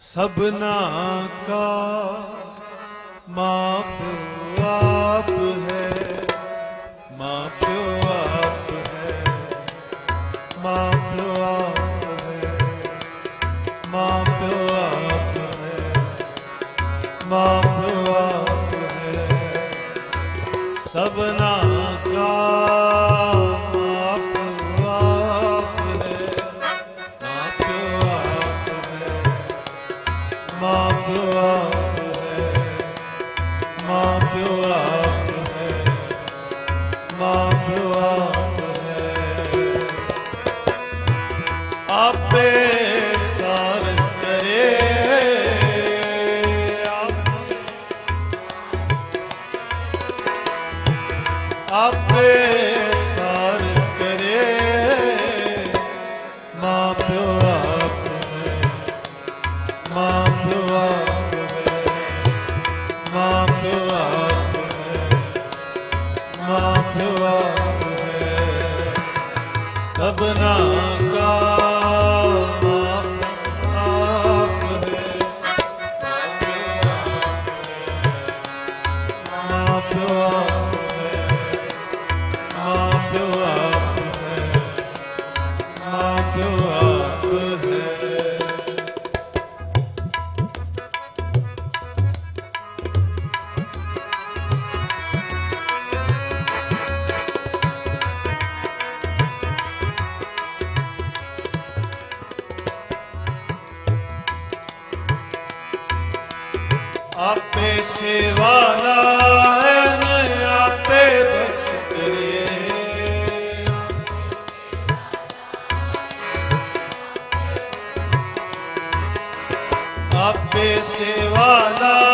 ਸਭਨਾ ਕਾ ਮਾਂ ਪਿਓ ਆਪ ਹੈ ਮਾਂ ਪਿਓ ਸਭਨਾ ਸਿਵਾਲਾ ਹੈ ਆਪੇ ਬਖਸ਼ ਕਰੇ ਆਪੇ ਸਿਵਾਲਾ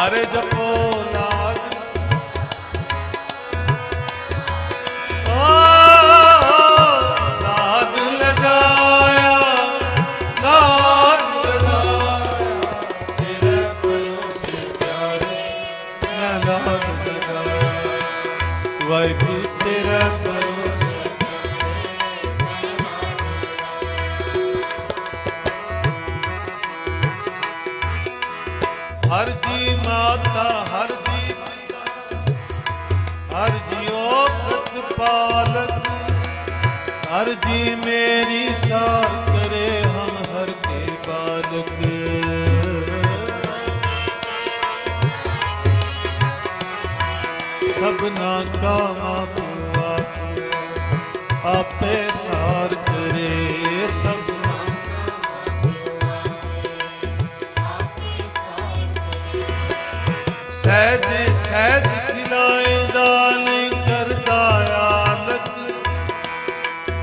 ਹਰ ਜਪੋ। ਸਭਨਾ ਕਾ ਆਪੂਆ ਆਪੇ ਸਾਰ ਕਰੇ ਸਭ। ਸਹਿਜ ਸਹਿਜ ਖਿਲਾਏ ਦਾਨ ਕਰਦਾ ਆਲਕ,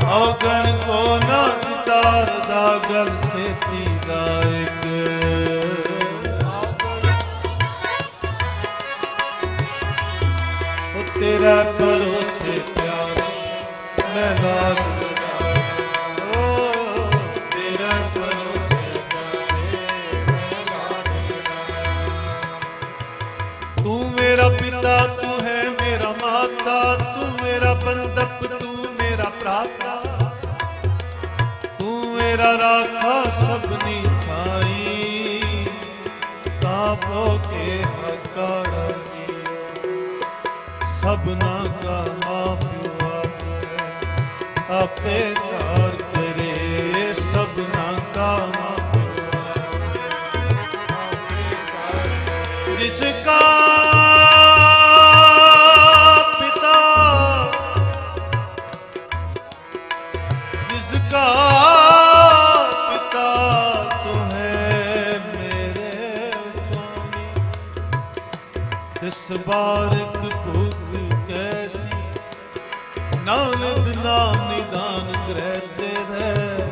ਔਗਣ ਕੋ ਨਾ ਤਾਰਦਾ ਗਲ ਸੇਤੀ ਦਾ ਇੱਕ तेरा भरोसे प्यार। मैं लाग पिता, तू है मेरा माता, तू मेरा बंदप तू मेरा प्राता। तू मेरा राखा सबनी थाई तापो के हकार। ਸਭਨਾ ਕਾ ਮਾਪਿਓ ਆਪ, ਆਪੇ ਸਾਰ ਕਰੇ ਸਭਨਾ ਕਾ ਮਾਪਿਓ ਜਿਸ ਕਾ ਪਿਤਾ, ਜਿਸ ਕਾ ਪਿਤਾ ਤੂੰ ਹੈ ਨਾਨਕ ਨਾਮ ਨਿਦਾਨ ਗ੍ਰਹਿ ਤੇ ਰਹਿ।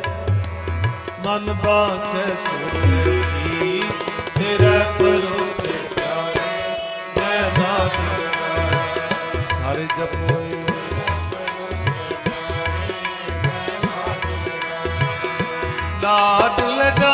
ਮਨ ਬਾਚੈ ਸੁਰਸੀ ਤੇਰਾ ਭਰੋਸੇ ਪਿਆਰੇ, ਮੈਂ ਨਾਮ ਸਾਰੇ ਜਪੋ ਲਾਡ ਲਡਾਇਆ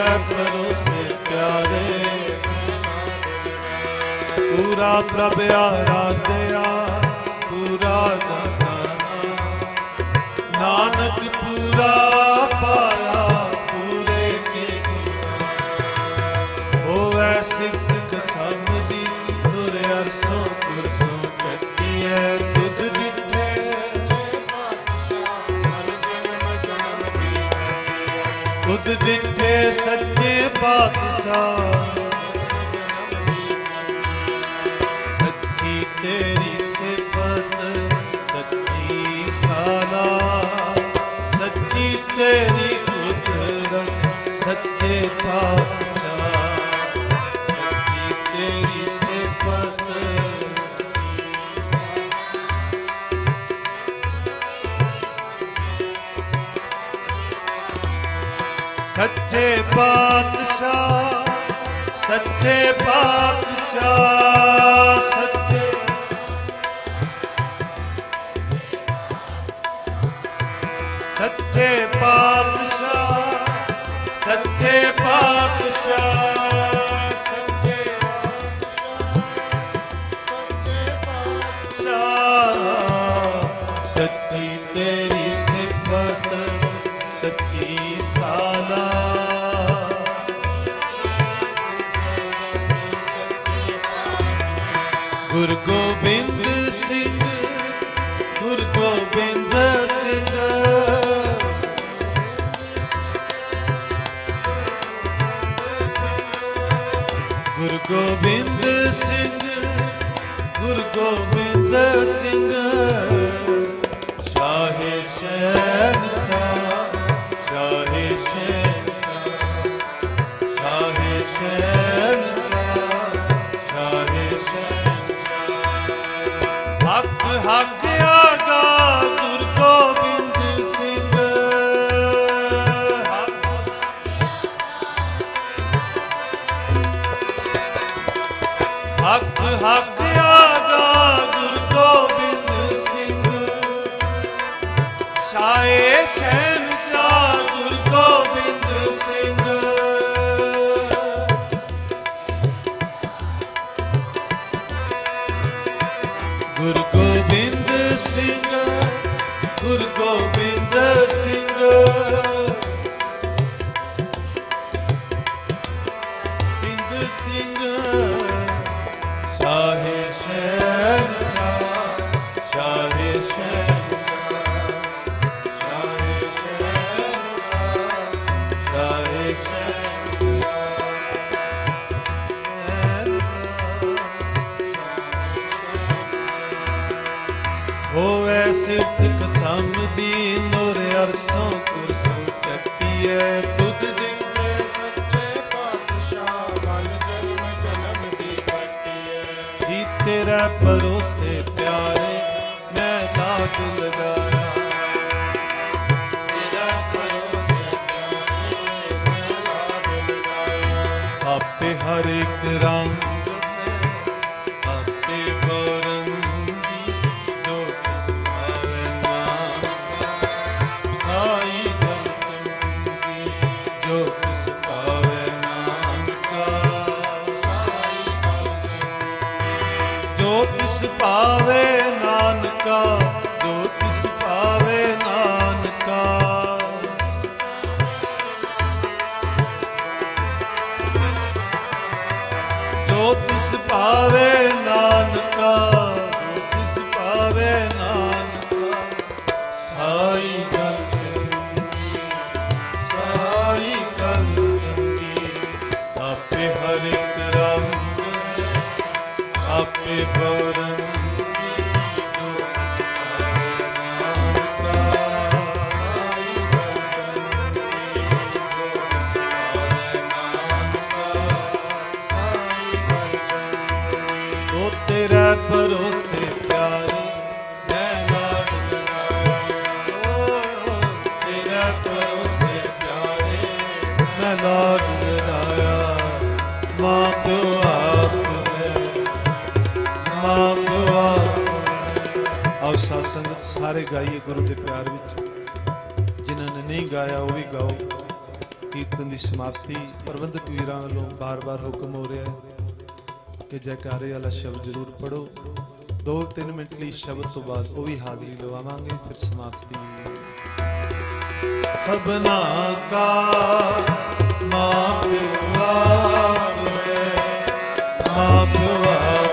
ਤੇਰਾ ਭਰੋਸੇ ਪਿਆਰੇ ਪੂਰਾ ਪ੍ਰਭ ਆਰਾਧਿਆ ਪੂਰਾ ਜਹਾਨਾ ਨਾਨਕ ਪੂਰਾ ਪਾਇਆ ਪੂਰੇ ਕੇ ਗੁਣ ਹੋਵੇ ਸਿੱਖ ਸਮਦੀ ਤੁਰ ਅਰਸੋਂ ਕੁਰਸੋਂ ਕੱਟੀਐ ਡਿਠੇ ਸੱਚੇ ਪਾਤਸ਼ਾਹ। ਸੱਚੀ ਤੇਰੀ ਸਿਫਤ ਸੱਚੀ ਸਾਲਾ। ਸੱਚੀ ਤੇਰੀ ਕੁਦਰਤ ਸੱਚੇ ਪਾਤਸ਼ਾਹ। ਸੱਚੇ ਪਾਤਸ਼ਾਹ ਸੱਚੇ ਪਾਤਸ਼ਾਹ ਸੱਚੇ ਸੱਚੇ ਪਾਤਸ਼ਾਹ ਸੱਚੇ ਪਾਤਸ਼ਾਹ। ਗੁਰ ਗੋਬਿੰਦ ਸਿੰਘ ਗੁਰ ਗੋਬਿੰਦ ਸਿੰਘ। ਗੁਰ ਗੋਬਿੰਦ ਸਿੰਘ ਗੁਰ ਗੋਬਿੰਦ ਸਿੰਘ। ਸ਼ਾਹੇ ਸ਼ਹਿਨਸ਼ਾਹ ਹੱਕ ਹੱਕ ਆਗਾ ਗੁਰ ਗੋਬਿੰਦ ਸਿੰਘ। ਸ਼ਾਏ ਸੈਨ ਕੈ ਸਿਫਤ ਕਸਮ ਦੀ ਨੂਰ ਅਰਸੋਂ ਕੁਰਸੋਂ ਕੱਟੀਐ। ਬੁੱਧ ਦਿੰਦੇ ਸੱਚੇ ਪਾਤਸ਼ਾਹ ਮਨ ਜਨਮ ਜਨਮ ਦੀ ਕੱਟੀਐ। ਜੀ ਤੇਰਾ ਪਰੋਸੇ ਪਿਆਰੇ, ਮੈਂ ਦਾਤ ਲਗਾਇਆ। ਤੇਰਾ ਪਰੋਸੇ ਪਿਆਰੇ, ਮੈਂ ਦਾਤ ਲਗਾਇਆ। ਆਪੇ ਹਰ ਇੱਕ ਰੰਗ ਜੋ ਤਿਸ ਪਾਵੇ ਨਾਨਕਾ ਜੋ ਤਿਸ ਪਾਵੇ ਨਾਨਕਾ। ਜੋ ਤਿਸ ਪਾਵੇ ਸਾਰੇ ਗਾਈਏ ਗੁਰੂ ਦੇ ਪਿਆਰ ਵਿੱਚ। ਜਿਨ੍ਹਾਂ ਨੇ ਨਹੀਂ ਗਾਇਆ, ਉਹ ਵੀ ਗਾਓ। ਕੀਰਤਨ ਦੀ ਸਮਾਪਤੀ ਪ੍ਰਬੰਧਕ ਵੀਰਾਂ ਵੱਲੋਂ ਬਾਰ-ਬਾਰ ਹੁਕਮ ਹੋ ਰਿਹਾ ਹੈ ਕਿ ਜੈਕਾਰੇ ਵਾਲਾ ਸ਼ਬਦ ਜ਼ਰੂਰ ਪੜੋ 2-3 ਮਿੰਟ ਲਈ ਸ਼ਬਦ ਤੋਂ ਬਾਅਦ ਉਹ ਵੀ ਹਾਜ਼ਰੀ ਲਵਾਵਾਂਗੇ, ਫਿਰ ਸਮਾਪਤੀ ਸਭਨਾ ਕਾ ਮਾਂ ਪਿਓ ਆਪ